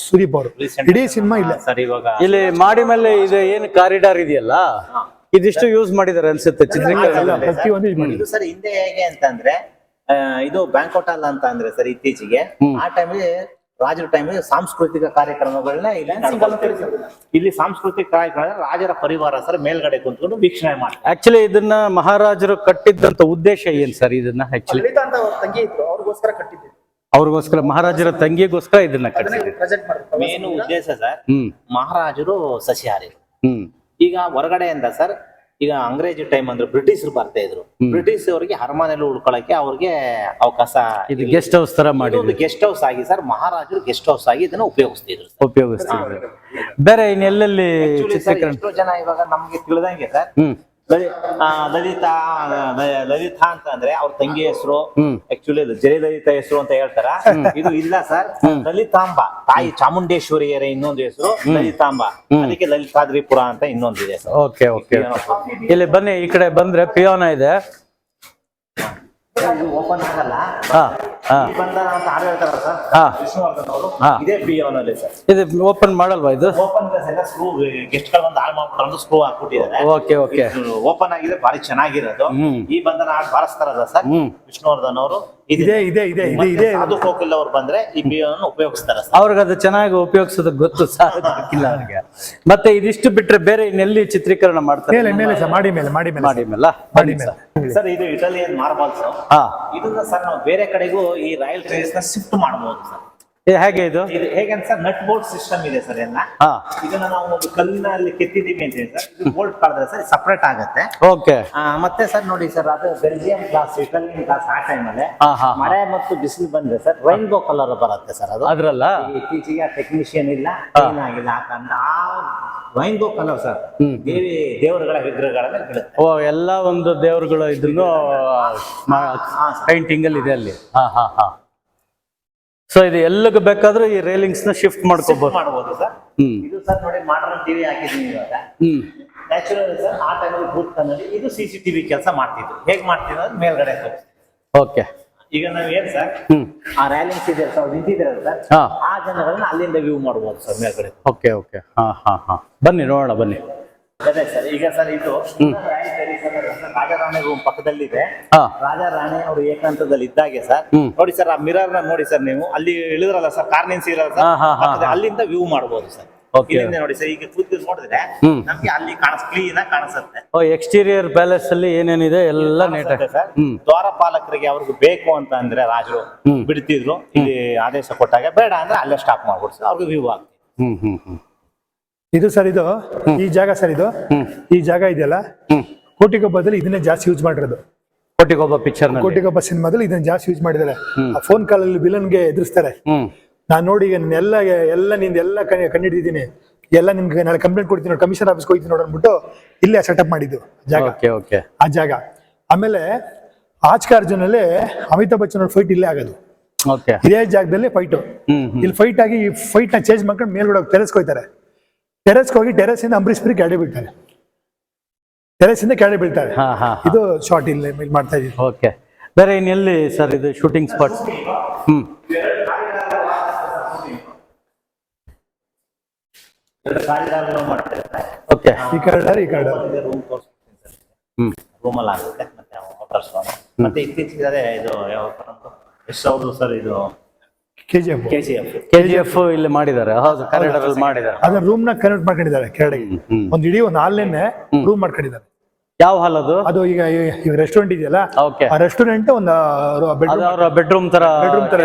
ಸುದೀಪ್ ಅವರು. ಇಡೀ ಸಿನಿಮಾ ಇಲ್ಲ. ಸರ್ ಇವಾಗ ಇಲ್ಲಿ ಮಾಡಿ ಮೇಲೆ ಇದು ಏನು ಕಾರಿಡಾರ್ ಇದೆಯಲ್ಲ? ಇದಿಷ್ಟು ಯೂಸ್ ಮಾಡಿದಾರೆ ಅನ್ಸುತ್ತೆ ಪ್ರತಿಯೊಂದು ಇದು ಸರ್ ಹಿಂದೆ ಹೇಗೆ ಅಂತಂದ್ರೆ ಆ, ಇದು ಬ್ಯಾಂಕೋಟ್ ಅಲ್ಲ ಅಂತ ಅಂದ್ರೆ ಸರ್ ಇತ್ತೀಚೆಗೆ ಆ ಟೈಮಲ್ಲಿ ರಾಜರ ಟೈಮ್ ಸಾಂಸ್ಕೃತಿಕ ಕಾರ್ಯಕ್ರಮಗಳನ್ನ ಇಲ್ಲಿ. ಇಲ್ಲಿ ಸಾಂಸ್ಕೃತಿಕ ಕಾರ್ಯಕ್ರಮ ರಾಜರ ಪರಿವಾರ ಸರ್ ಮೇಲ್ಗಡೆ ಕುಂತ್ಕೊಂಡು ವೀಕ್ಷಣೆ ಮಾಡಿ ಆಕ್ಚುಲಿ ಇದನ್ನ ಮಹಾರಾಜರು ಕಟ್ಟಿದ್ದಂತ ಉದ್ದೇಶ ಏನ್ ಸರ್ ಇದನ್ನ ಆಕ್ಚುಲಿ ಲಲಿತಾ ಅಂತ ಅವ್ರ ತಂಗಿ ಇತ್ತು ಅವ್ರಿಗೋಸ್ಕರ ಕಟ್ಟಿದ್ದೆ. ಅವ್ರಿಗೋಸ್ಕರ ಮಹಾರಾಜರ ತಂಗಿಗೋಸ್ಕರ ಇದನ್ನ ಮೇನ್ ಉದ್ದೇಶ ಸರ್ ಹ್ಮ್. ಮಹಾರಾಜರು ಸಸಿಹಾರಿ ಹ್ಮ್. ಈಗ ಹೊರಗಡೆಯಿಂದ ಸರ್ ಈಗ ಅಂಗ್ರೇಜ್ ಟೈಮ್ ಅಂದ್ರೆ ಬ್ರಿಟಿಷರು ಬರ್ತಾ ಇದ್ರು. ಬ್ರಿಟಿಷ್ ಅವರಿಗೆ ಅರಮನೆಯಲ್ಲಿ ಉಳ್ಕೊಳಕ್ಕೆ ಅವ್ರಿಗೆ ಅವಕಾಶ ಇದು ಗೆಸ್ಟ್ ಹೌಸ್ ತರ ಮಾಡಿ ಒಂದು ಗೆಸ್ಟ್ ಹೌಸ್ ಆಗಿ ಸರ್ ಮಹಾರಾಜರು ಗೆಸ್ಟ್ ಹೌಸ್ ಆಗಿ ಇದನ್ನ ಉಪಯೋಗಿಸ್ತಿದ್ರು ಉಪಯೋಗಿಸ್ತಿದ್ರು. ಬೇರೆ ಇನ್ ಎಲ್ಲೆಲ್ಲಿ Actually sir, ಚಿತ್ರೀಕರಣ? ಎಷ್ಟೋ ಜನ ಇವಾಗ ನಮ್ಗೆ ತಿಳಿದಂಗೆ ಸರ್ ಲಲಿತಾ ಲಲಿತಾ ಅಂತ ಅಂದ್ರೆ ಅವ್ರ ತಂಗಿ ಹೆಸರು. ಆಕ್ಚುಲಿ ಜಯ ಜಯಲಲಿತಾ ಹೆಸರು ಅಂತ ಹೇಳ್ತಾರ. ಇದು ಇಲ್ಲ ಸರ್. ಲಲಿತಾಂಬ ತಾಯಿ ಚಾಮುಂಡೇಶ್ವರಿಯರ ಇನ್ನೊಂದು ಹೆಸರು ಲಲಿತಾಂಬ. ಅದಕ್ಕೆ ಲಲಿತಾದ್ರಿಪುರ ಅಂತ ಇನ್ನೊಂದಿದೆ ಓಕೆ ಓಕೆ ಇಲ್ಲಿ ಬನ್ನಿ ಈ ಕಡೆ ಬಂದ್ರೆ ಪಿಯೋನ ಇದೆ. ಇದು ಓಪನ್ ಆಗಲ್ಲ. ಅಂತ ಹಾಡು ಹೇಳ್ತಾರ ಸರ್ ಹಾ. ವಿಷ್ಣುವರ್ಧನ್ ಅವರು ಹಾ. ಇದೇ ಪಿಯೋನ್ ಅಲ್ಲಿ ಸರ್. ಇದು ಓಪನ್ ಮಾಡಲ್ವಾ ಇದು? ಓಪನ್ ಎಲ್ಲ ಸ್ಕ್ರೂ ಗೆಸ್ಟ್ಗಳು ಒಂದು ಹಾಳು ಮಾಡ್ಬಿಟ್ಟು ಸ್ಕ್ರೂ ಹಾಕ್ಬಿಟ್ಟಿದ್ದಾರೆ. ಓಕೆ ಓಕೆ ಓಪನ್ ಆಗಿದೆ ಬಾರಿ ಚೆನ್ನಾಗಿರೋದು. ಹ್ಮ್. ಈ ಬಂಧನ ಹಾಡು ಬಾರಿಸ್ತಾರಲ್ಲ ಸರ್? ಹ್ಮ್. ವಿಷ್ಣುವರ್ಧನ್ ಅವರು. ಇದೆ. ಇದೆ ಇದೆ ಇದೆ ಇದೆ ಸಾಧು ಕೋಕಿಲ್ ಅವ್ರು ಬಂದ್ರೆ ಈ ಪಿಯೋನ್ ಉಪಯೋಗಿಸ್ತಾರೆ ಅವ್ರಿಗೆ ಅದು ಚೆನ್ನಾಗಿ ಉಪಯೋಗಿಸೋದು ಗೊತ್ತು ಸಾಕಿಲ್ಲ ಅವ್ರಿಗೆ. ಮತ್ತೆ ಇದಿಷ್ಟು ಬಿಟ್ರೆ ಬೇರೆ ಇನ್ನೆಲ್ಲಿ ಚಿತ್ರೀಕರಣ ಮಾಡ್ತಾರೆ? ಮೇಲೆ ಮೇಲೆ ಸರ್ ಮಾಡಿ ಮೇಲೆ ಮಾಡಿ ಮೇಲೆ ಮಾಡಿ ಮೇಲ ಮಾಡಿ ಮೇಲೆ. ಸರ್. ಇದು ಇಟಾಲಿಯನ್ ಮಾರ್ಬಲ್ಸ್ ಹಾ. ಇದನ್ನ ಸರ್ ನಾವು ಬೇರೆ ಕಡೆಗೂ ಈ ರಾಯಲ್ ಟ್ರೇಸ್ನ ಶಿಫ್ಟ್ ಮಾಡಬಹುದು ಸರ್. ಇದು ಹೇಗೆ ಇದು? ಇದು ಹೇಗೆ ಸರ್ ನಟ್ ಬೋಲ್ಟ್ ಸಿಸ್ಟಮ್ ಇದೆ ಸರ್ ಎಲ್ಲ. ಹಾ. ಇದನ್ನ ನಾವು ಒಂದು ಕಲ್ಲಿನಲ್ಲಿ ಕೆತ್ತಿದೀವಿ ಅಂತ ಹೇಳಿ ಸರ್ ಇದು ಬೋಲ್ಟ್ ಕಳೆದ್ರೆ ಸರ್ ಸಪ್ರೇಟ್ ಆಗುತ್ತೆ. ಓಕೆ. ಆ, ಮತ್ತೆ ಸರ್ ನೋಡಿ ಸರ್ ಅದು ಬೆಲ್ಜಿಯಂ ಕ್ಲಾಸ್ ಇಟಾಲಿಯನ್ ಗ್ಲಾಸ್ ಆ ಟೈಮಲ್ಲಿ ಹಾ ಹಾ ಮಳೆ ಮತ್ತು ಬಿಸಿಲು ಬಂದ್ರೆ ಸರ್ ರೈನ್ಬೋ ಕಲರ್ ಬರುತ್ತೆ ಸರ್ ಅದು. ಅದ್ರಲ್ಲ? ಈ ಇತ್ತೀಚೆಗೆ ಟೆಕ್ನಿಷಿಯನ್ ಇಲ್ಲ ಏನಾಗಿಲ್ಲ ಯಾಕಂದ್ರೆ ಆ ರೈನ್ಬೋ ಕಲರ್ ಸರ್ ಹ್ಮ್. ದೇವಿ ದೇವರುಗಳ ವಿಗ್ರಹಗಳ ಮೇಲೆ ಬೀಳುತ್ತೆ. ಓ ಎಲ್ಲ ಒಂದು ದೇವರುಗಳು ಇದನ್ನು ಪೇಂಟಿಂಗ್ ಅಲ್ಲಿ ಇದೆ ಅಲ್ಲಿ. ಹಾ ಹಾ ಹಾ. ಸೊ ಇದು ಎಲ್ಲಕ್ಕೆ ಬೇಕಾದ್ರೂ ಈ ರೈಲಿಂಗ್ಸ್ನ ಶಿಫ್ಟ್ ಮಾಡ್ಕೋಬಹುದು ಮಾಡ್ಬೋದು ಸರ್. ಹ್ಮ್. ಇದು ಸರ್ ನೋಡಿ ಮಾಡರ್ನ್ ಟಿವಿ ಹಾಕಿದ್ದೀನಿ ಇವಾಗ. ಹ್ಮ್. ನ್ಯಾಚುರಲ್ ಸರ್ ಆ ಟೈಮಲ್ಲಿ ಭೂತ್ ಕನ್ನಡಿ ಇದು ಸಿ ಸಿ ಟಿವಿ ಕೆಲಸ ಮಾಡ್ತಿದ್ರು. ಹೇಗೆ ಮಾಡ್ತಿದ್ರು ಅಂದ್ರೆ ಮೇಲ್ಗಡೆ ಓಕೆ ಈಗ ನಾವ್ ಏನ್ ಸರ್? ಆ ರ್ಯಾಲಿಂಗ್ಸ್ ಇದೆ ಸರ್ ನಿಂತಿದ್ದೀರಲ್ಲ ಸರ್. ಆ ಜನಗಳನ್ನ ಅಲ್ಲಿಂದ ವ್ಯೂ ಮಾಡ್ಬೋದು ಸರ್ ಮೇಲ್ಗಡೆ. ಓಕೆ ಓಕೆ ಹಾ ಹಾ ಹಾ. ಬನ್ನಿ ನೋಡೋಣ ಬನ್ನಿ. ಅದೇ ಸರ್ ಈಗ ಸರ್ ಇದು ರಾಜಾರಾಣಿ ರೂಮ್ ಪಕ್ಕದಲ್ಲಿದೆ. ಹಾ. ರಾಜಾರಾಣಿ ಅವರು ಏಕಾಂತದಲ್ಲಿ ಇದ್ದಾಗೆ ಸರ್. ಹ್ಮ್. ನೋಡಿ ಸರ್ ಆ ಮಿರರ್ನ ನೋಡಿ ಸರ್ ನೀವು. ಅಲ್ಲಿ ಇಳಿದ್ರಲ್ಲ ಸರ್ ಕಾರ್ ನಿಲ್ಸಿರಲ್ಲ ಹಾ, ಹಾ, ಸರ್ ಹಾ, ಪಕ್ಕದ- ಹಾ. ಅಲ್ಲಿಂದ ವ್ಯೂ ಮಾಡಬಹುದು ಸರ್. Okay. ಇಲ್ಲಿಂದ ನೋಡಿ ಸರ್ ಈಗ ಕೂತು ನೋಡಿದ್ರೆ ಹ್ಮ್. ನಮ್ಗೆ ಅಲ್ಲಿ ಕಾಣಿಸ್ ಕ್ಲೀನ್ ಆಗಿ ಕಾಣಿಸುತ್ತೆ. ಓ ಎಕ್ಸ್ಟೀರಿಯರ್ ಪ್ಯಾಲೇಸ್ ಅಲ್ಲಿ ಏನೇನಿದೆ ಎಲ್ಲ ನೀಟ್ ಕಾಣಿಸುತ್ತೆ ಸರ್. ಹ್ಮ್. ದ್ವಾರಪಾಲಕರಿಗೆ ಅವ್ರಿಗೆ ಬೇಕು ಅಂತ ಅಂದ್ರೆ ರಾಜರು ಹ್ಮ್. ಬಿಡ್ತಿದ್ರು. ಇಲ್ಲಿ ಆದೇಶ ಕೊಟ್ಟಾಗ ಬೇಡ ಅಂದ್ರೆ ಅಲ್ಲೇ ಸ್ಟಾಪ್ ಮಾಡ್ಬಿಡ್ಸ ಸರ್ ಅವ್ರಿಗೆ ವ್ಯೂ ಆಗ್ತದೆ. ಹ್ಮ್ ಹ್ಮ್ ಹ್ಮ್. ಇದು ಸರ್ ಇದು ಈ ಜಾಗ ಸರ್ ಇದು. ಈ ಜಾಗ ಇದೆಯಲ್ಲ? ಕೋಟಿಗೊಬ್ಬದಲ್ಲಿ ಇದನ್ನೇ ಜಾಸ್ತಿ ಯೂಸ್ ಮಾಡಿರೋದು. ಕೋಟಿಗೊಬ್ಬ ಪಿಕ್ಚರ್ ಕೋಟಿಗೊಬ್ಬ ಸಿನಿಮಾದಲ್ಲಿ ಇದನ್ನ ಜಾಸ್ತಿ ಯೂಸ್ ಮಾಡಿದ್ದಾರೆ. ಆ ಫೋನ್ ಕಾಲಲ್ಲಿ ವಿಲನ್ಗೆ ಎದುರಿಸ್ತಾರೆ. ನಾನ್ ನೋಡಿ ಎಲ್ಲ ಎಲ್ಲ ನಿಂದ ಎಲ್ಲ ಕಣ್ಣು ಕಂಡಿಡಿದ್ದೀನಿ ಎಲ್ಲ ನಿಮ್ಗೆ ನಾಳೆ ಕಂಪ್ಲೇಂಟ್ ಕೊಡ್ತೀನಿ ಕಮಿಷನ್ ಆಫೀಸ್ ಹೋಗ್ತೀನಿ ನೋಡಿ ಅಂದ್ಬಿಟ್ಟು ಇಲ್ಲೇ ಸೆಟಪ್ ಮಾಡಿದ್ದು ಜಾಗ. ಆ ಜಾಗ. ಆಮೇಲೆ ಆಜ್ಕಾರ್ಜುನಲ್ಲಿ ಅಮಿತಾಬ್ ಬಚ್ಚನ್ ಅವ್ರ ಫೈಟ್ ಇಲ್ಲೇ ಆಗೋದು. ಇದೇ ಜಾಗದಲ್ಲಿ ಫೈಟು ಇಲ್ಲಿ ಫೈಟ್ ಆಗಿ ಈ ಫೈಟ್ನ ಚೇಂಜ್ ಮಾಡ್ಕೊಂಡು ಮೇಲ್ಗಡೆ ಹೋಗಿ ಟೆರೆಸ್ಗೆ ಹೋಗ್ತಾರೆ ಟೆರೆಸ್ಗೆ ಹೋಗಿ ಟೆರೆಸ್ ಇಂದ ಅಂಬರೀಶ್ ಪುರಿ ಕೆಳಗೆ ಬೀಳ್ತಾರೆ. ಟೆರೆಸ್ ಇಂದ ಕೆಳಗೆ ಬೀಳ್ತಾರೆ. ಹಾ ಹಾ ಇದು ಶಾರ್ಟ್ ಇಲ್ಲಿ ಇಲ್ಲಿ ಮಾಡ್ತಾ ಇದೀವಿ ಓಕೆ. ಬೇರೆ ಇನ್ನೆಲ್ಲಿ ಸರ್ ಇದು ಶೂಟಿಂಗ್ ಸ್ಪಾಟ್ಸ್ ಹ್ಮ್. ಎರಡು ಕಾರಿಡಾರ್ ಮಾಡ್ತಾರೆ ಓಕೆ. ಈ ಕಾರ್ಡರ್ ಈ ಕಾರ್ಡರ್ ರೂಮ್ ತೋರಿಸ್ತೀನಿ ಸರ್ ಹ್ಮ್ ರೂಮಲ್ಲಿ ಆಗುತ್ತೆ ಮತ್ತೆ ವಾಟರ್ ಸ್ವಾಮ ಮತ್ತೆ ಇತ್ತೀಚೆಗೆ ಅದೇ ಇದು ಯಾವ ಸರ್ ಇದು? K G F K G F K G F ಇಲ್ಲಿ ಮಾಡಿದ್ದಾರೆ. ಹೌದು ಕನ್ನಡದಲ್ಲಿ ಅಲ್ಲಿ ಮಾಡಿದ್ದಾರೆ. ಅದನ್ನ ರೂಮ್ನ ಕನ್ವರ್ಟ್ ಮಾಡ್ಕೊಂಡಿದ್ದಾರೆ ಹ್ಮ್. ಒಂದು ಇಡೀ ಒಂದು ಹಾಲ್ನೇ ರೂಮ್ ಮಾಡ್ಕೊಂಡಿದ್ದಾರೆ. ಯಾವ ಹಾಲ್ ಅದು? ಅದು ಈಗ ಈಗ ರೆಸ್ಟೋರೆಂಟ್ ಇದೆಯಲ್ಲ? ಓಕೆ ಆ ರೆಸ್ಟೋರೆಂಟ್ ಒಂದು ಬೆಡ್ರೂಮ್ ಅವರ ಬೆಡ್ರೂಮ್ ತರ ಬೆಡ್ರೂಮ್ ತರ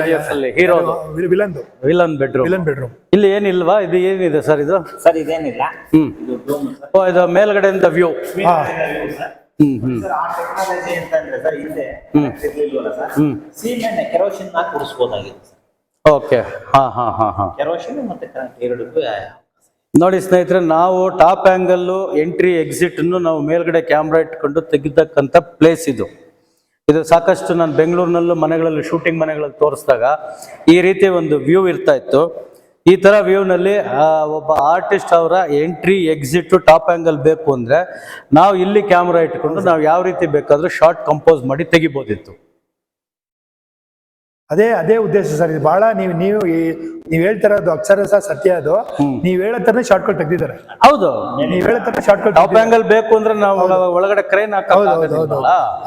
ಹೀರೋದು ವಿಲನ್ದು ವಿಲನ್ ಬೆಡ್ರೂಮ್ ವಿಲನ್ ಬೆಡ್ರೂಮ್ ಇಲ್ಲಿ ಏನಿಲ್ವಾ? ಇದು ಏನಿದೆ ಸರ್ ಇದು? ಸರ್ ಇದೇನಿಲ್ಲ. ಹ್ಮ್. ಇದು ರೂಮ್ ಸರ್ ಓ ಇದು ಮೇಲ್ಗಡೆಯಿಂದ ವ್ಯೂ ಸೀಮೆಣ್ಣೆ ಕೆರೋಸಿನ್ ಸರ್. ಓಕೆ ಹಾ ಹಾ ಹಾ ಹಾ. ಕೆರೋಸಿನ್ ಮತ್ತೆ ಕರೆಂಟ್ ಎರಡಕ್ಕೂ ನೋಡಿ ಸ್ನೇಹಿತರೆ ನಾವು ಟಾಪ್ ಆಂಗಲ್ ಎಂಟ್ರಿ ಎಕ್ಸಿಟನ್ನು ನಾವು ಮೇಲ್ಗಡೆ ಕ್ಯಾಮ್ರಾ ಇಟ್ಕೊಂಡು ತೆಗಿತಕ್ಕಂಥ ಪ್ಲೇಸ್ ಇದು. ಇದು ಸಾಕಷ್ಟು ನಾನು ಬೆಂಗಳೂರಿನಲ್ಲೂ ಮನೆಗಳಲ್ಲಿ ಶೂಟಿಂಗ್ ಮನೆಗಳಲ್ಲಿ ತೋರಿಸಿದಾಗ ಈ ರೀತಿ ಒಂದು ವ್ಯೂ ಇರ್ತಾ ಇತ್ತು. ಈ ತರ ವ್ಯೂನಲ್ಲಿ ಒಬ್ಬ ಆರ್ಟಿಸ್ಟ್ ಅವರ ಎಂಟ್ರಿ ಎಕ್ಸಿಟ್ ಟಾಪ್ ಆಂಗಲ್ ಬೇಕು ಅಂದ್ರೆ ನಾವು ಇಲ್ಲಿ ಕ್ಯಾಮ್ರಾ ಇಟ್ಕೊಂಡು ನಾವು ಯಾವ ರೀತಿ ಬೇಕಾದರೂ ಶಾರ್ಟ್ ಕಂಪೋಸ್ ಮಾಡಿ ತೆಗಿಬೋದಿತ್ತು. ಅದೇ ಅದೇ ಉದ್ದೇಶ ಸರ್. ಇದು ಬಹಳ ನೀವು ನೀವು ನೀವ್ ನೀವ್ ಹೇಳ್ತಾ ಇರೋದು ಸಹ ಸತ್ಯ ಅದು. ನೀವ್ ಹೇಳೋ ತರನೇ ಶಾರ್ಟ್ ಕಟ್ ತೆಗ್ದಿದ್ದಾರೆ. ಹೌದು. ನೀವ್ ಹೇಳೋ ಶಾರ್ಟ್ ಕಟ್ ಟಾಪ್ ಆಂಗಲ್ ಬೇಕು ಅಂದ್ರೆ ನಾವು ಒಳಗಡೆ ಕ್ರೈನ್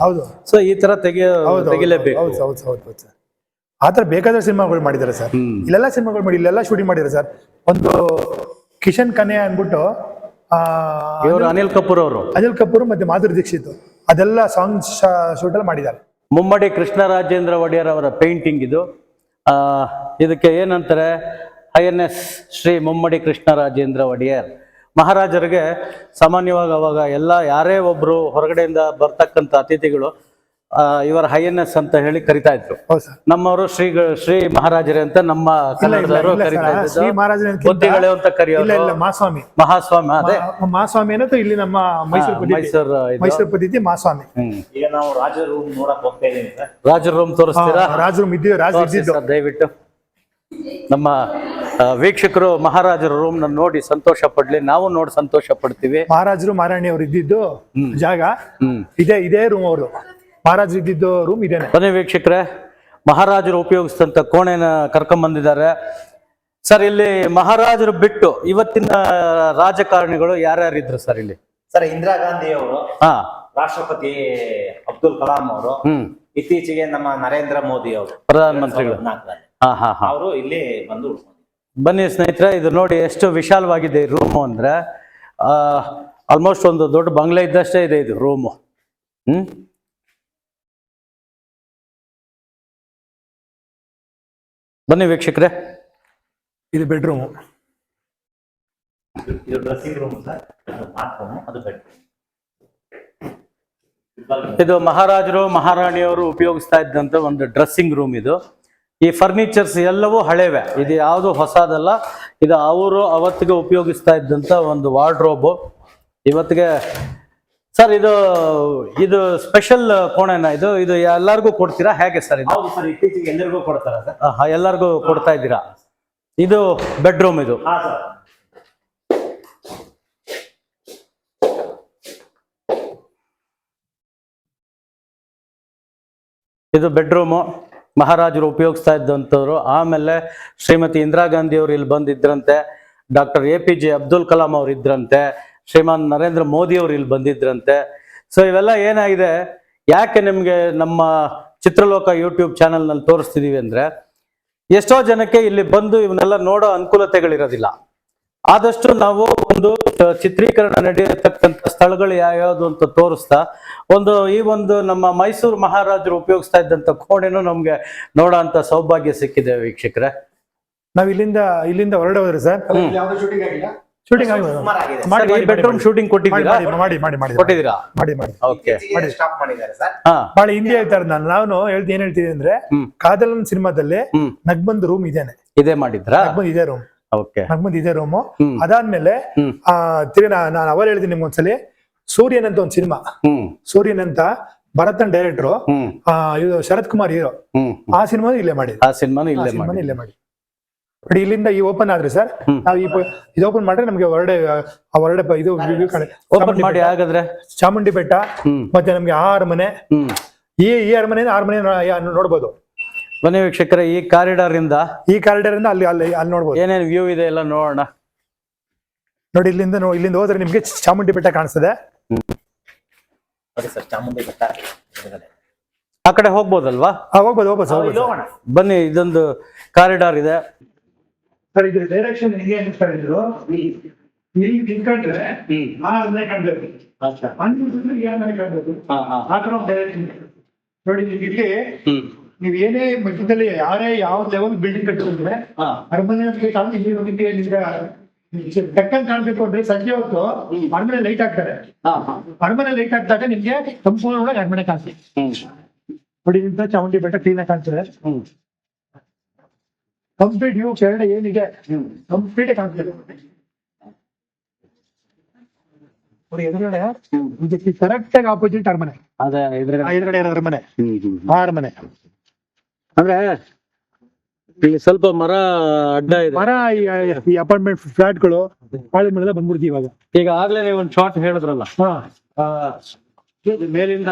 ಹೌದು ಸೊ ಈ ತರ ತೆಗೆಯೋ ಹೌದು ತೆಗಿಲೇಬೇಕು. ಹೌದು ಹೌದು ಹೌದು ಸರ್. ಆತರ ಬೇಕಾದ್ರೆ ಸಿನಿಮಾಗಳು ಮಾಡಿದ್ದಾರೆ ಸರ್. ಇಲ್ಲೆಲ್ಲ ಸಿನಿಮಾಗಳು ಮಾಡಿ ಇಲ್ಲೆಲ್ಲ ಶೂಟಿಂಗ್ ಮಾಡಿದ್ದಾರೆ ಸರ್. ಒಂದು ಕಿಶನ್ ಕನ್ಯಾ ಅಂದ್ಬಿಟ್ಟು ಆ, ಇವರು ಅನಿಲ್ ಕಪೂರ್ ಅವರು. ಅನಿಲ್ ಕಪೂರ್ ಮತ್ತೆ ಮಾಧುರಿ ದೀಕ್ಷಿತ್. ಅದೆಲ್ಲ ಸಾಂಗ್ ಶೂಟ್ ಅಲ್ಲಿ ಮಾಡಿದ್ದಾರೆ. ಮುಮ್ಮಡಿ ಕೃಷ್ಣರಾಜೇಂದ್ರ ಒಡೆಯರ್ ಅವರ ಪೇಂಟಿಂಗ್ ಇದು. ಇದಕ್ಕೆ ಏನಂತಾರೆ? I N S Shri Mummadi Krishnarajendra Wodeyar. ಮಹಾರಾಜರಿಗೆ ಸಾಮಾನ್ಯವಾಗಿ ಅವಾಗ ಎಲ್ಲ ಯಾರೇ ಒಬ್ರು ಹೊರಗಡೆಯಿಂದ ಬರ್ತಕ್ಕಂಥ ಅತಿಥಿಗಳು ಇವರ ಹೈಎನ್ಎಸ್ ಎನ್ ಎಸ್ ಅಂತ ಹೇಳಿ ಕರಿತಾ ಇದ್ರು. ಹೌದು ಸರ್. ನಮ್ಮವರು ಶ್ರೀ ಶ್ರೀ ಮಹಾರಾಜರೇ ಅಂತ ನಮ್ಮ ಕನ್ನಡದವರು ಕರಿತಾ ಇದ್ರು ಅಂತ ಇಲ್ಲ ಮಾಸ್ವಾಮಿ. ಮಹಾಸ್ವಾಮಿ ಅದೇ. ಮಾ- ಮಾಸ್ವಾಮಿ ಅನ್ನೋದು ಇಲ್ಲಿ ನಮ್ಮ ಮೈಸೂರು ಮೈಸೂರು. ಮೈಸೂರು ಪದ್ಧತಿ ಮಾಸ್ವಾಮಿ. ಈಗ ನಾವು ರಾಜ ರೂಮ್ ನೋಡಕ್ ಹೋಗ್ತಾ ಇದೀನಿ ಸರ್. ರಾಜರ ರೂಮ್ ತೋರಿಸ್ತೀರಾ? ರಾಜ ರೂಮ್ ಇದ್ದೀವಿ ಸರ್ ದಯವಿಟ್ಟು. ನಮ್ಮ ವೀಕ್ಷಕರು ಮಹಾರಾಜರ ರೂಮ್ನ ನೋಡಿ ಸಂತೋಷ ಪಡ್ಲಿ. ನಾವು ನೋಡಿ ಸಂತೋಷ ಪಡ್ತೀವಿ. ಮಹಾರಾಜರು ಮಹಾರಾಣಿ ಅವ್ರು ಇದ್ದಿದ್ದು ಜಾಗ ಹ್ಮ್. ಇದೇ ಇದೇ ರೂಮ್ ಅವ್ರದ್ದು. ಮಹಾರಾಜರು ಇದ್ದಿದ್ದು ರೂಮ್ ಇದೇನೆ. ಬನ್ನಿ ವೀಕ್ಷಕರೇ ಮಹಾರಾಜರು ಉಪಯೋಗಿಸಿದಂತ ಕೋಣೆನ ಕರ್ಕೊಂಡ್ ಬಂದಿದ್ದಾರೆ ಸರ್ ಇಲ್ಲಿ ಮಹಾರಾಜರು ಬಿಟ್ಟು ಇವತ್ತಿನ ರಾಜಕಾರಣಿಗಳು ಯಾರ್ಯಾರಿದ್ರು ಸರ್ ಇಲ್ಲಿ? ಸರ್ ಇಂದಿರಾ ಗಾಂಧಿ ಅವರು ಹಾ. ರಾಷ್ಟ್ರಪತಿ ಅಬ್ದುಲ್ ಕಲಾಂ ಅವರು ಹ್ಮ್. ಇತ್ತೀಚೆಗೆ ನಮ್ಮ ನರೇಂದ್ರ ಮೋದಿ ಅವರು ಪ್ರಧಾನಮಂತ್ರಿಗಳು. ಹಾ ಹಾ ಹಾ. ಅವರು ಇಲ್ಲಿ ಬಂದು ಬನ್ನಿ ಸ್ನೇಹಿತರೆ ಇದು ನೋಡಿ ಎಷ್ಟು ವಿಶಾಲವಾಗಿದೆ ಈ ರೂಮು ಅಂದ್ರೆ ಆಲ್ಮೋಸ್ಟ್ ಒಂದು ದೊಡ್ಡ ಬಂಗ್ಲೆ ಇದ್ದಷ್ಟೇ ಇದೆ ಇದು ರೂಮು ಹ್ಮ್. ಬನ್ನಿ ವೀಕ್ಷಕರೇ. ಇದು ಬೆಡ್ರೂಮ್. ಇದು ಡ್ರೆಸ್ಸಿಂಗ್ ರೂಮ್ ಸರ್ ಅದು ಇದು ಮಹಾರಾಜರು ಮಹಾರಾಣಿಯವರು ಉಪಯೋಗಿಸ್ತಾ ಇದ್ದಂತ ಒಂದು ಡ್ರೆಸ್ಸಿಂಗ್ ರೂಮ್ ಇದು. ಈ ಫರ್ನಿಚರ್ಸ್ ಎಲ್ಲವೂ ಹಳೇವೆ. ಇದು ಯಾವುದು ಹೊಸದಲ್ಲ. ಇದು ಅವರು ಅವತ್ತಿಗೆ ಉಪಯೋಗಿಸ್ತಾ ಇದ್ದಂತ ಒಂದು ವಾರ್ಡ್ರೋಬು ಇವತ್ತಿಗೆ ಸರ್ ಇದು ಇದು ಸ್ಪೆಷಲ್ ಕೋಣೆನ ಇದು ಇದು ಎಲ್ಲರಿಗೂ ಕೊಡ್ತೀರಾ? ಹೇಗೆ ಸರ್ ಇದು? ಹೌದು ಸರ್ ಇತ್ತೀಚೆಗೆ ಎಲ್ಲರಿಗೂ ಕೊಡ್ತಾರ ಸರ್? ಆಹಾ, ಎಲ್ಲರಿಗೂ ಕೊಡ್ತಾ ಇದ್ದೀರಾ? ಇದು ಬೆಡ್ರೂಮ್ ಇದು. ಹಾ ಸರ್. ಇದು ಬೆಡ್ರೂಮು ಮಹಾರಾಜರು ಉಪಯೋಗಿಸ್ತಾ ಇದ್ದಂಥವ್ರು. ಆಮೇಲೆ ಶ್ರೀಮತಿ ಇಂದಿರಾ ಗಾಂಧಿ ಅವರು ಇಲ್ಲಿ ಬಂದಿದ್ರಂತೆ. Doctor A P J Abdul Kalam ಅವರು ಇದ್ರಂತೆ. ಶ್ರೀಮಾನ್ ನರೇಂದ್ರ ಮೋದಿ ಅವರು ಇಲ್ಲಿ ಬಂದಿದ್ರಂತೆ. ಸೊ ಇವೆಲ್ಲ ಏನಾಗಿದೆ? ಯಾಕೆ ನಿಮ್ಗೆ ನಮ್ಮ ಚಿತ್ರಲೋಕ ಯೂಟ್ಯೂಬ್ ಚಾನೆಲ್ನಲ್ಲಿ ತೋರಿಸ್ತಿದೀವಿ ಅಂದ್ರೆ ಎಷ್ಟೋ ಜನಕ್ಕೆ ಇಲ್ಲಿ ಬಂದು ಇವನ್ನೆಲ್ಲ ನೋಡೋ ಅನುಕೂಲತೆಗಳಿರೋದಿಲ್ಲ. ಆದಷ್ಟು ನಾವು ಒಂದು ಚಿತ್ರೀಕರಣ ನಡೆಯತಕ್ಕಂಥ ಸ್ಥಳಗಳು ಯಾವ್ಯಾವ್ದು ಅಂತ ತೋರಿಸ್ತಾ ಒಂದು ಈ ಒಂದು ನಮ್ಮ ಮೈಸೂರು ಮಹಾರಾಜರು ಉಪಯೋಗಿಸ್ತಾ ಇದ್ದಂತ ಕೋಣೆನೂ ನಮ್ಗೆ ನೋಡೋ ಅಂತ ಸೌಭಾಗ್ಯ ಸಿಕ್ಕಿದೆ ವೀಕ್ಷಕರೇ. ನಾವ್ ಇಲ್ಲಿಂದ ಇಲ್ಲಿಂದ ಹೊರಡೋದ್ರಿ ಸರ್. ಯಾವ್ದು ಶೂಟಿಂಗ್ ಮಾಡಿ, ಸರ್, ಈ ಮಾಡಿ, ಬೆಡ್ರೂಮ್ ಶೂಟಿಂಗ್ ಕೊಟ್ಟಿದ್ದೀರಾ? ಮಾಡಿ ಮಾಡಿ ಮಾಡಿ ಮಾಡಿ ಕೊಟ್ಟಿದ್ದೀರಾ? ಮಾಡಿ ಮಾಡಿ. ಓಕೆ ಸ್ಟಾಪ್ ಮಾಡಿದ್ದಾರೆ ಸರ್. ಹಿಂದಿ ಹೇಳ್ತಾರೆ ನಾನು ನಾನು ಹೇಳ್ತೀನಿ ಏನ್ ಹೇಳ್ತೀನಿ ಅಂದ್ರೆ. ಕಾದಲನ್ ಸಿನಿಮಾದಲ್ಲಿ ನಗ್ಬಂದ್ ರೂಮ್ ಇದೇನೆ. ಇದೇ ಮಾಡಿದ್ರಾ? ನಗ್ಬಂದ್ ಇದೆ ರೂಮ್ ಓಕೆ ನಗ್ಬಂದ್ ಇದೆ ರೂಮ್. ಅದಾದ್ಮೇಲೆ ಆ ತಿರ್ಗಿ ನಾನು ಅವರ್ ಹೇಳ್ತೀನಿ ನಿಮ್ಗೆ ಒಂದ್ಸಲಿ. ಸೂರ್ಯನ್ ಅಂತ ಒಂದು ಸಿನಿಮಾ. ಸೂರ್ಯನ್ ಅಂತ ಭರತನ್ ಡೈರೆಕ್ಟರ್ ಶರತ್ ಕುಮಾರ್ ಹೀರೋ. ಆ ಸಿನಿಮಾನು ಇಲ್ಲೇ ಮಾಡಿ ಆ ಸಿನಿಮಾನು ಇಲ್ಲೇ ಮಾಡಿ ಇಲ್ಲೇ ಮಾಡಿ ನೋಡಿ ಇಲ್ಲಿಂದ ಈ ಓಪನ್ ಆದ್ರೆ ಸರ್ ನಾವು ಈ ಇದು ಓಪನ್ ಮಾಡ್ರೆ ನಮ್ಗೆ ಹೊರಡೆ ಆ ಹೊರಡೆ ಇದು. ಓಪನ್ ಚಾಮುಂಡಿ ಮಾಡಿ ಬೆಟ್ಟ, ಹಾಗಾದ್ರೆ? ಚಾಮುಂಡಿ ಬೆಟ್ಟ ಮತ್ತೆ ನಮ್ಗೆ ಆ ಅರಮನೆ ಈ ಈ ಅರಮನೆ ಅರಮನೆ ನೋಡ್ಬೋದು. ಬನ್ನಿ ವೀಕ್ಷಕರ ಈ ಕಾರಿಡಾರ್ ಇಂದ ಈ ಕಾರಿಡಾರ್ ಇಂದ ಅಲ್ಲಿ ಅಲ್ಲಿ ಅಲ್ಲಿ ನೋಡ್ಬೋದು. ಏನೇನು ವ್ಯೂ ಇದೆ ಎಲ್ಲ ನೋಡೋಣ. ನೋಡಿ ಇಲ್ಲಿಂದ ನೋ- ಇಲ್ಲಿಂದ ಹೋದ್ರೆ ನಿಮ್ಗೆ ಚಾಮುಂಡಿ ಬೆಟ್ಟ ಕಾಣಿಸ್ತದೆ. ನೋಡಿ ಸರ್ ಚಾಮುಂಡಿ ಬೆಟ್ಟ ಎದುರುಗಡೆ. ಆ ಕಡೆ ಹೋಗ್ಬೋದಲ್ವಾ? ಹೋಗ್ಬೋದು ಹೋಗ್ಬೋದು ಬನ್ನಿ ಇದೊಂದು ಕಾರಿಡಾರ್ ಇದೆ. ಸರ್ ಇದು ಡೈರೆಕ್ಷನ್ ಹೆಂಗೆ ಅಂತ ಇದ್ರು ಇಲ್ಲಿ ನಿಂತ್ಕೊಂಡ್ರೆ ಆ ಅರಮನೆ ಕಾಣ್ಬೇಕು ಅನ್ಬಿಟ್ರೆ ಈ ಅರಮನೆ ಕಾಣ್ಬೇಕು ಆ ಥರ ಡೈರೆಕ್ಷನ್ ನೋಡಿ ನೀವು ಇಲ್ಲಿ ನೀವು ಏನೇ ಮಧ್ಯದಲ್ಲಿ ಯಾರೇ ಯಾವ ಲೆವೆಲ್ ಬಿಲ್ಡಿಂಗ್ ಕಟ್ಟಿದ್ರೆ. ಅರಮನೆ ಬೇಕಾದ್ರೆ ಇಲ್ಲಿ ಹೋಗಿದ್ದೆ ನಿಮ್ಗೆ ಬೆಕ್ಕನ್ ಕಾಣ್ಬೇಕು ಅಂದ್ರೆ ಸಂಜೆ ಹೊತ್ತು ಅರಮನೆ ಲೈಟ್ ಹಾಕ್ತಾರೆ. ಅರಮನೆ ಲೈಟ್ ಹಾಕ್ದಾಗ ನಿಮ್ಗೆ ಸಂಪೂರ್ಣವಾಗಿ ಅರಮನೆ ಕಾಣ್ತದೆ. ನೋಡಿ ಇಂತ ಚಾಮುಂಡಿ ಬೆಟ್ಟ ಕ್ಲೀನ್ ಆಗಿ ಕಾಣ್ತದೆ. ಕಂಪ್ಲೀಟ್ ಯು ಕೆಳಗಡೆ ಏನಿದೆ? ಕಂಪ್ಲೀಟ್ ಕಾಣ್ತದೆ. ನೋಡಿ ಎದುರುಗಡೆ ಇದಕ್ಕೆ ಕರೆಕ್ಟ್ ಆಗಿ ಆಪೋಸಿಟ್ ಅರಮನೆ. ಅದೇ ಎದುರುಗಡೆ. ಇರೋ ಅರಮನೆ. ಆ ಅರಮನೆ. ಅಂದ್ರೆ ಇಲ್ಲಿ ಸ್ವಲ್ಪ ಮರ ಅಡ್ಡ ಇದೆ. ಮರ ಈ- ಅಪಾರ್ಟ್ಮೆಂಟ್ ಫ್ಲಾಟ್ಗಳು ಪಾಳಿ ಮೇಲೆ ಬಂದ್ಬಿಡ್ತೀವಿ ಇವಾಗ. ಈಗ ಆಗ್ಲೇ ನೀವು ಒಂದು ಶಾರ್ಟ್ ಹೇಳಿದ್ರಲ್ಲ ಮೇಲಿಂದ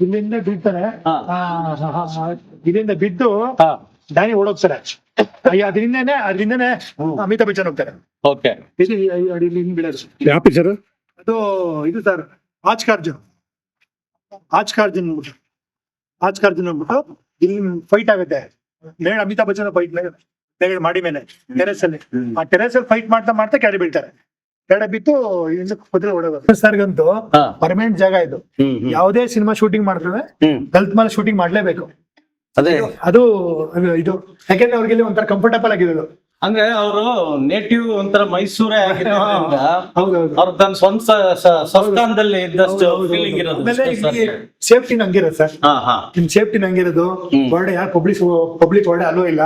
ಇಲ್ಲಿಂದ ಹ. ಇಲ್ಲಿಂದ ಬಿದ್ದು ದಾನಿ ಓಡೋಗ್ತಾರೆ ಅಯ್ಯ, ಅದರಿಂದನೇ ಅದರಿಂದನೇ ಅಮಿತಾಬ್ ಬಚ್ಚನ್ ಹೋಗ್ತಾರೆ. ಓಕೆ. ಬೀಳೋದು. ಅದು ಇದು ಸರ್ ಆಜ್ ಕಾರ್ಜುನ್ ಆಜ್ ಕಾರ್ಜುನ್ ಅಂದ್ಬಿಟ್ಟು. ಆಜ್ ಕಾರ್ಜುನ್ ಅಂದ್ಬಿಟ್ಟು ಇಲ್ಲಿ ಫೈಟ್ ಆಗುತ್ತೆ. ಮೇಡ ಅಮಿತಾಬ್ ಬಚ್ಚನ್ ಫೈಟ್ ಮಾಡಿ ಮೇಲೆ ಟೆರೆಸ್ ಅಲ್ಲಿ. ಆ ಟೆರೆಸ್ ಅಲ್ಲಿ ಫೈಟ್ ಮಾಡ್ತಾ ಮಾಡ್ತಾ ಕೆಳಗೆ ಬೀಳ್ತಾರೆ. ಕೆಳಗೆ ಬಿತ್ತು ಹಿಂದಕ್ಕೆ ಕುದುರೆ ಓಡೋದು ಸರ್ಗಂತೂ ಪರ್ಮನೆಂಟ್ ಜಾಗ ಇದು. ಯಾವುದೇ ಸಿನಿಮಾ ಶೂಟಿಂಗ್ ಮಾಡಿದ್ರೆ ಗಲ್ತ್ ಮೇಲೆ ಶೂಟಿಂಗ್ ಮಾಡ್ಲೇಬೇಕು. ಅದೇ. ಅದು ಇದು. ಯಾಕೆಂದ್ರೆ ಅವ್ರಿಗೆ ಒಂಥರ ಕಂಫರ್ಟಬಲ್ ಆಗಿರೋದು. ಅದು. ಅಂದ್ರೆ ಅವರು ನೇಟಿವ್ ಒಂಥರ ಮೈಸೂರೇ ಆಗಿರೋದ್ರಿಂದ ಅವ್ರು ತನ್ನ ಸ್ವಂತ ಸ- ಸ- ಸ್ವಸ್ಥಾನದಲ್ಲಿ ಇದ್ದಷ್ಟು ಫೀಲಿಂಗ್ ಇರೋದು ಸೇಫ್ಟಿ ನಂಗಿರೋದು ಸರ್. ಹಾ ಹಾ. ನಿಮ್ ಸೇಫ್ಟಿ ನಂಗಿರೋದು ಬರ್ಡೆ ಯಾರು ಪಬ್ಲಿಕ್ ಪಬ್ಲಿಕ್ ಒಳ್ಳೆ ಅಲೋ ಇಲ್ಲ.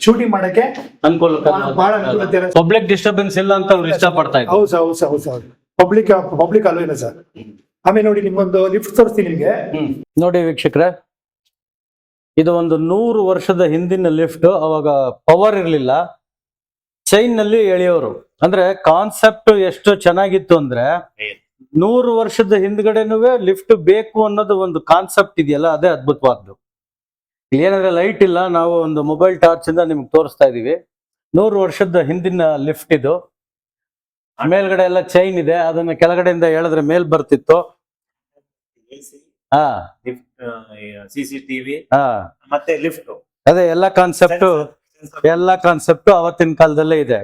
ಶೂಟಿಂಗ್ ಮಾಡಕ್ಕೆ ಅನುಕೂಲ ಬಹಳ ಅನುಕೂಲತೆ. ಪಬ್ಲಿಕ್ ಡಿಸ್ಟರ್ಬೆನ್ಸ್ ಇಲ್ಲ ಅಂತ ಅವ್ರು ಇಷ್ಟಪಡ್ತಾ ಇದ್ರು. ಹೌದು ಸರ್ ಹೌದು ಸರ್ ಹೌದು. ಸರ್ ಪಬ್ಲಿಕ್ ಪಬ್ಲಿಕ್ ಅಲೋ ಇಲ್ಲ ಸರ್. ಆಮೇಲೆ ನೋಡಿ ನಿಮ್ಗೊಂದು ಲಿಫ್ಟ್ ತೋರಿಸ್ತೀನಿ ನಿಮ್ಗೆ. ನೋಡಿ ವೀಕ್ಷಕರೇ ಇದು ಒಂದು ನೂರು ವರ್ಷದ ಹಿಂದಿನ ಲಿಫ್ಟ್ ಅವಾಗ ಪವರ್ ಇರಲಿಲ್ಲ. ಚೈನ್ನಲ್ಲಿ ಎಳೆಯೋರು. ಅಂದ್ರೆ ಕಾನ್ಸೆಪ್ಟ್ ಎಷ್ಟು ಚೆನ್ನಾಗಿತ್ತು ಅಂದ್ರೆ ನೂರು ವರ್ಷದ ಹಿಂದ್ಗಡೆನೂ ಲಿಫ್ಟ್ ಬೇಕು ಅನ್ನೋದು ಒಂದು ಕಾನ್ಸೆಪ್ಟ್ ಇದೆಯಲ್ಲ ಅದೇ ಅದ್ಭುತವಾದ್ದು. ಇಲ್ಲಿ ಏನಂದ್ರೆ ಲೈಟ್ ಇಲ್ಲ ನಾವು ಒಂದು ಮೊಬೈಲ್ ಟಾರ್ಚ್ ಇಂದ ನಿಮ್ಗೆ ತೋರಿಸ್ತಾ ಇದೀವಿ. ನೂರು ವರ್ಷದ ಹಿಂದಿನ ಲಿಫ್ಟ್ ಇದು. ಮೇಲ್ಗಡೆ ಎಲ್ಲ ಚೈನ್ ಇದೆ ಅದನ್ನ ಕೆಳಗಡೆಯಿಂದ ಹೇಳಿದ್ರೆ ಮೇಲ್ ಬರ್ತಿತ್ತು. ಹಾ. ಸಿ ಸಿ ಟಿವಿ ಹಾ. ಮತ್ತೆ ಲಿಫ್ಟ್ ಅದೇ ಎಲ್ಲ ಕಾನ್ಸೆಪ್ಟ್ ಎಲ್ಲ ಕಾನ್ಸೆಪ್ಟ್ ಅವತ್ತಿನ ಕಾಲದಲ್ಲೇ ಇದೆ.